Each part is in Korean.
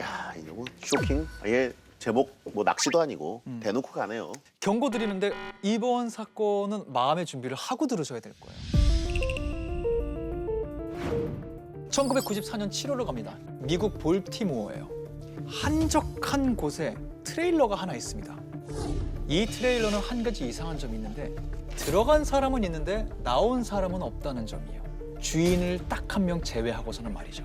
야 이거 뭐 쇼킹? 아예 제목 뭐 낚시도 아니고 음. 대놓고 가네요. 경고 드리는데 이번 사건은 마음의 준비를 하고 들으셔야 될 거예요. 1994년 7월로 갑니다. 미국 볼티모어예요. 한적한 곳에 트레일러가 하나 있습니다. 이 트레일러는 한 가지 이상한 점이 있는데 들어간 사람은 있는데 나온 사람은 없다는 점이에요. 주인을 딱 한 명 제외하고서는 말이죠.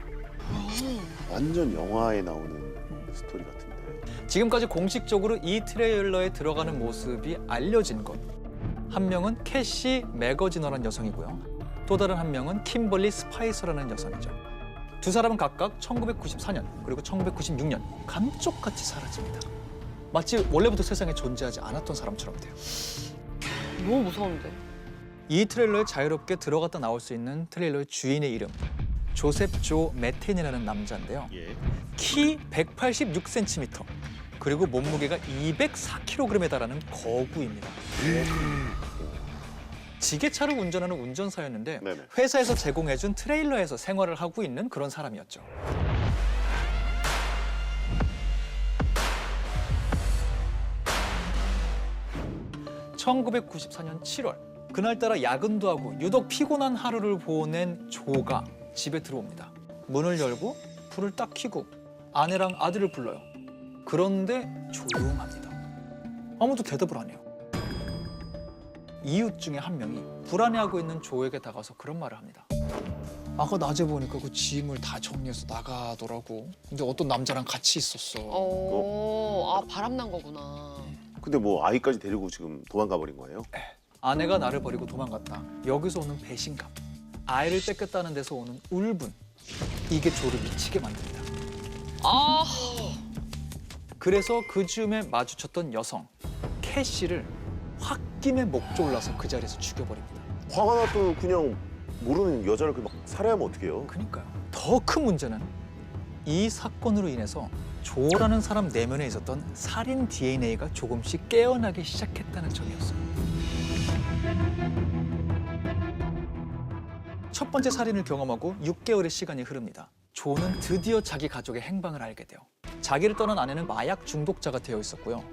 완전 영화에 나오는 스토리 같은데. 지금까지 공식적으로 이 트레일러에 들어가는 모습이 알려진 것. 한 명은 캐시 매거지너라는 여성이고요. 또 다른 한 명은 킴벌리 스파이서라는 여성이죠. 두 사람은 각각 1994년 그리고 1996년 감쪽같이 사라집니다. 마치 원래부터 세상에 존재하지 않았던 사람처럼 돼요. 너무 무서운데. 이 트레일러에 자유롭게 들어갔다 나올 수 있는 트레일러의 주인의 이름 조셉 조 메텐이라는 남자인데요. 예. 키 186cm 그리고 몸무게가 204kg에 달하는 거구입니다. 지게차를 운전하는 운전사였는데 네네. 회사에서 제공해준 트레일러에서 생활을 하고 있는 그런 사람이었죠. (1994년 7월) 그날따라 야근도 하고 유독 피곤한 하루를 보낸 조가 집에 들어옵니다 문을 열고 불을 딱 켜고 아내랑 아들을 불러요 그런데 조용합니다 아무도 대답을 안 해요 이웃 중에 한 명이 불안해하고 있는 조에게 다가서 그런 말을 합니다. 아까 낮에 보니까 그 짐을 다 정리해서 나가더라고. 근데 어떤 남자랑 같이 있었어. 어, 아 바람난 거구나. 근데 뭐 아이까지 데리고 지금 도망가 버린 거예요? 아내가 나를 버리고 도망갔다. 여기서 오는 배신감, 아이를 뺏겼다는 데서 오는 울분, 이게 조를 미치게 만듭니다. 아, 그래서 그 즈음에 마주쳤던 여성 캐시를 홧김에 목 졸라서 그 자리에서 죽여버립니다. 화가 나도 그냥 모르는 여자를 그막 살해하면 어떡해요? 그러니까요. 더 큰 문제는 이 사건으로 인해서 조라는 사람 내면에 있었던 살인 DNA가 조금씩 깨어나기 시작했다는 점이었어요. 첫 번째 살인을 경험하고 6개월의 시간이 흐릅니다. 조는 드디어 자기 가족의 행방을 알게 돼요. 자기를 떠난 아내는 마약 중독자가 되어 있었고요.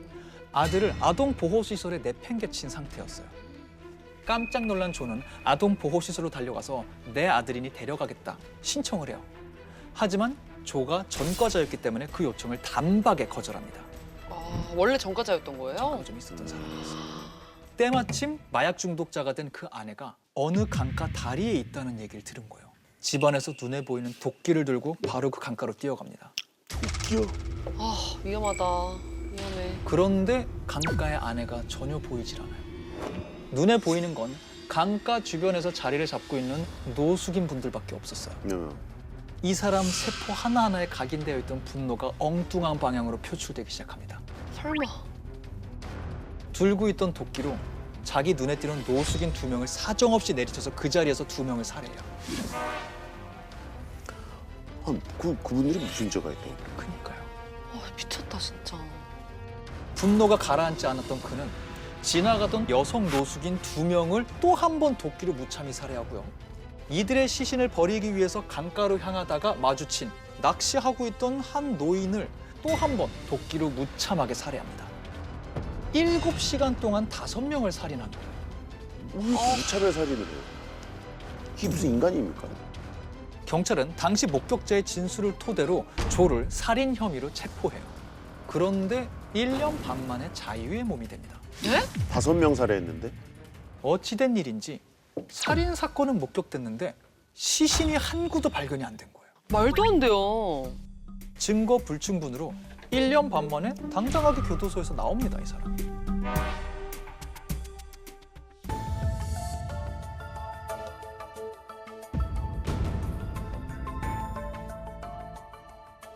아들을 아동 보호 시설에 내팽개친 상태였어요. 깜짝 놀란 조는 아동 보호 시설로 달려가서 내 아들이니 데려가겠다 신청을 해요. 하지만 조가 전과자였기 때문에 그 요청을 단박에 거절합니다. 아 원래 전과자였던 거예요? 전과가 좀 있었던 사람이었어요. 때마침 마약 중독자가 된 그 아내가 어느 강가 다리에 있다는 얘기를 들은 거예요. 집안에서 눈에 보이는 도끼를 들고 바로 그 강가로 뛰어갑니다. 끼어. 아 위험하다. 위험해. 그런데 강가의 아내가 전혀 보이질 않아요. 눈에 보이는 건 강가 주변에서 자리를 잡고 있는 노숙인 분들밖에 없었어요. 네. 이 사람 세포 하나하나에 각인되어 있던 분노가 엉뚱한 방향으로 표출되기 시작합니다. 설마. 들고 있던 도끼로 자기 눈에 띄는 노숙인 두 명을 사정없이 내리쳐서 그 자리에서 두 명을 살해해요. 아, 그 그분들이 무슨 죄가 있다고? 그러니까요. 아 미쳤다 진짜. 분노가 가라앉지 않았던 그는 지나가던 여성 노숙인 두 명을 또 한 번 도끼로 무참히 살해하고요. 이들의 시신을 버리기 위해서 강가로 향하다가 마주친 낚시하고 있던 한 노인을 또 한 번 도끼로 무참하게 살해합니다. 일곱 시간 동안 다섯 명을 살인한 거예요. 왜 무차별 살인을 해요? 이게 무슨 인간입니까? 경찰은 당시 목격자의 진술을 토대로 조를 살인 혐의로 체포해요. 그런데 1년 반 만에 자유의 몸이 됩니다. 예? 다섯 명 살해했는데? 어찌된 일인지 살인 사건은 목격됐는데 시신이 한 구도 발견이 안 된 거예요. 말도 안 돼요. 증거 불충분으로 1년 반 만에 당당하게 교도소에서 나옵니다, 이 사람.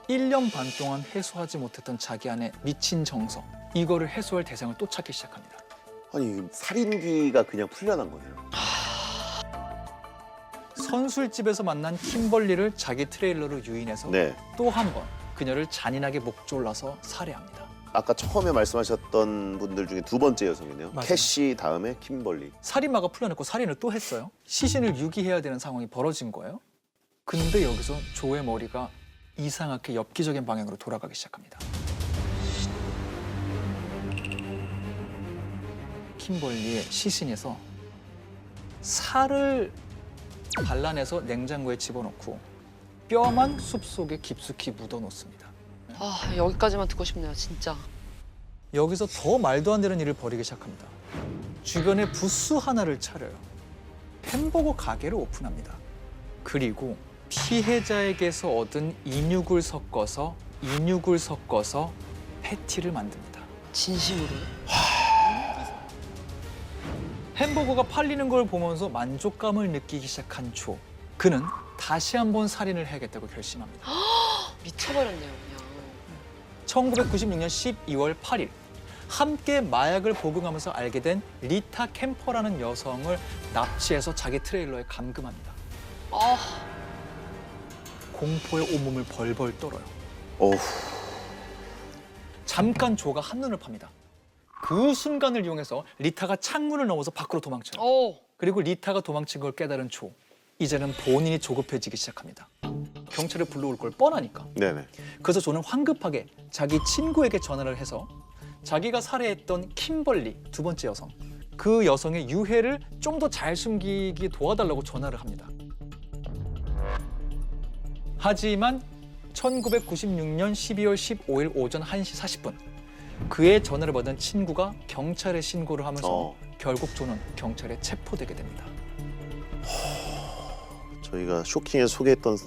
일년반 동안 해소하지 못했던 자기 안에 미친 정서 이거를 해소할 대상을 또 찾기 시작합니다. 아니 살인귀가 그냥 풀려난 거네요. 선술집에서 만난 킴벌리를 자기 트레일러로 유인해서 네. 또 한 번 그녀를 잔인하게 목 졸라서 살해합니다. 아까 처음에 말씀하셨던 분들 중에 두 번째 여성이네요. 맞아요. 캐시 다음에 킴벌리. 살인마가 풀려냈고 살인을 또 했어요. 시신을 유기해야 되는 상황이 벌어진 거예요. 근데 여기서 조의 머리가 이상하게 엽기적인 방향으로 돌아가기 시작합니다. 킴벌리의 시신에서 살을 발라내서 냉장고에 집어넣고 뼈만 숲속에 깊숙이 묻어놓습니다. 아 여기까지만 듣고 싶네요 진짜. 여기서 더 말도 안 되는 일을 벌이기 시작합니다. 주변에 부스 하나를 차려요. 햄버거 가게를 오픈합니다. 그리고 피해자에게서 얻은 인육을 섞어서 인육을 섞어서 패티를 만듭니다. 진심으로요? 햄버거가 팔리는 걸 보면서 만족감을 느끼기 시작한 조. 그는 다시 한번 살인을 해야겠다고 결심합니다. 미쳐버렸네요 그냥. 1996년 12월 8일 함께 마약을 복용하면서 알게 된 리타 캠퍼라는 여성을 납치해서 자기 트레일러에 감금합니다. 아 공포에 온몸을 벌벌 떨어요. 어우, 잠깐 조가 한눈을 팝니다. 그 순간을 이용해서 리타가 창문을 넘어서 밖으로 도망쳐요. 어. 그리고 리타가 도망친 걸 깨달은 조. 이제는 본인이 조급해지기 시작합니다. 경찰을 불러올 걸 뻔하니까. 네네. 그래서 조는 황급하게 자기 친구에게 전화를 해서 자기가 살해했던 킴벌리 두 번째 여성 그 여성의 유해를 좀 더 잘 숨기기 도와달라고 전화를 합니다. 하지만 1996년 12월 15일 오전 1시 40분 그의 전화를 받은 친구가 경찰에 신고를 하면서 어. 결국 조는 경찰에 체포되게 됩니다. 저희가 쇼킹에 소개했던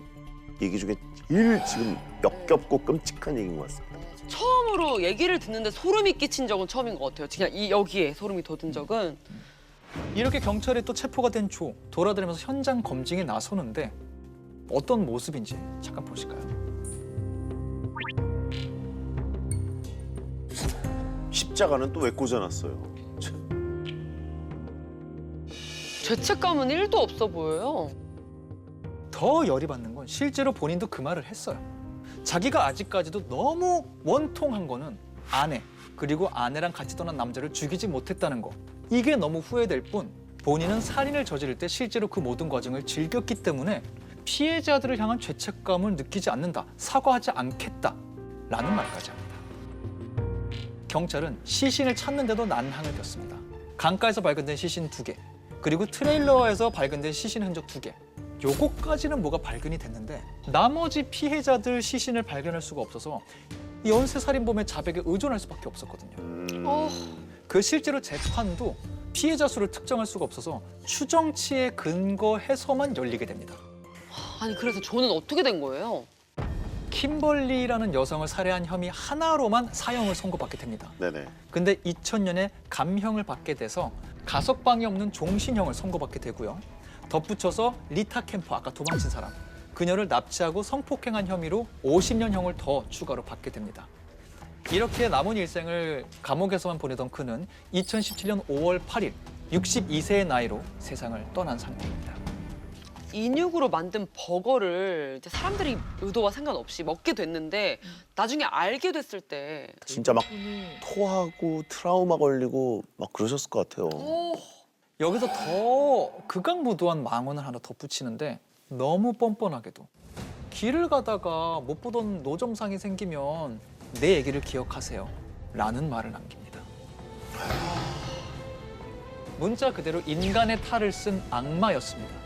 얘기 중에 제일 지금 역겹고 끔찍한 얘기인 것 같습니다. 처음으로 얘기를 듣는데 소름이 끼친 적은 처음인 것 같아요. 그냥 이 여기에 소름이 돋은 적은 이렇게 경찰에 또 체포가 된 조 돌아다니면서 현장 검증에 나서는데 어떤 모습인지 잠깐 보실까요? 십자가는 또 왜 꽂아놨어요? 죄책감은 1도 없어 보여요. 더 열이 받는 건 실제로 본인도 그 말을 했어요. 자기가 아직까지도 너무 원통한 거는 아내 그리고 아내랑 같이 떠난 남자를 죽이지 못했다는 거. 이게 너무 후회될 뿐 본인은 살인을 저지를 때 실제로 그 모든 과정을 즐겼기 때문에 피해자들을 향한 죄책감을 느끼지 않는다. 사과하지 않겠다. 라는 말까지 합니다. 경찰은 시신을 찾는데도 난항을 겪습니다. 강가에서 발견된 시신 두 개, 그리고 트레일러에서 발견된 시신 흔적 두 개. 요거까지는 뭐가 발견이 됐는데 나머지 피해자들 시신을 발견할 수가 없어서 이 연쇄 살인범의 자백에 의존할 수밖에 없었거든요. 음... 어. 그 실제로 재판도 피해자 수를 특정할 수가 없어서 추정치에 근거해서만 열리게 됩니다. 아니 그래서 저는 어떻게 된 거예요? 킴벌리라는 여성을 살해한 혐의 하나로만 사형을 선고받게 됩니다. 네네. 근데 2000년에 감형을 받게 돼서 가석방이 없는 종신형을 선고받게 되고요. 덧붙여서 리타 캠퍼 아까 도망친 사람 그녀를 납치하고 성폭행한 혐의로 50년형을 더 추가로 받게 됩니다. 이렇게 남은 일생을 감옥에서만 보내던 그는 2017년 5월 8일 62세의 나이로 세상을 떠난 상태입니다. 인육으로 만든 버거를 이제 사람들이 의도와 상관없이 먹게 됐는데 나중에 알게 됐을 때 진짜 막 토하고 트라우마 걸리고 막 그러셨을 것 같아요. 오, 여기서 더 극악무도한 망언을 하나 덧붙이는데 너무 뻔뻔하게도 길을 가다가 못 보던 노점상이 생기면 내 얘기를 기억하세요 라는 말을 남깁니다. 문자 그대로 인간의 탈을 쓴 악마였습니다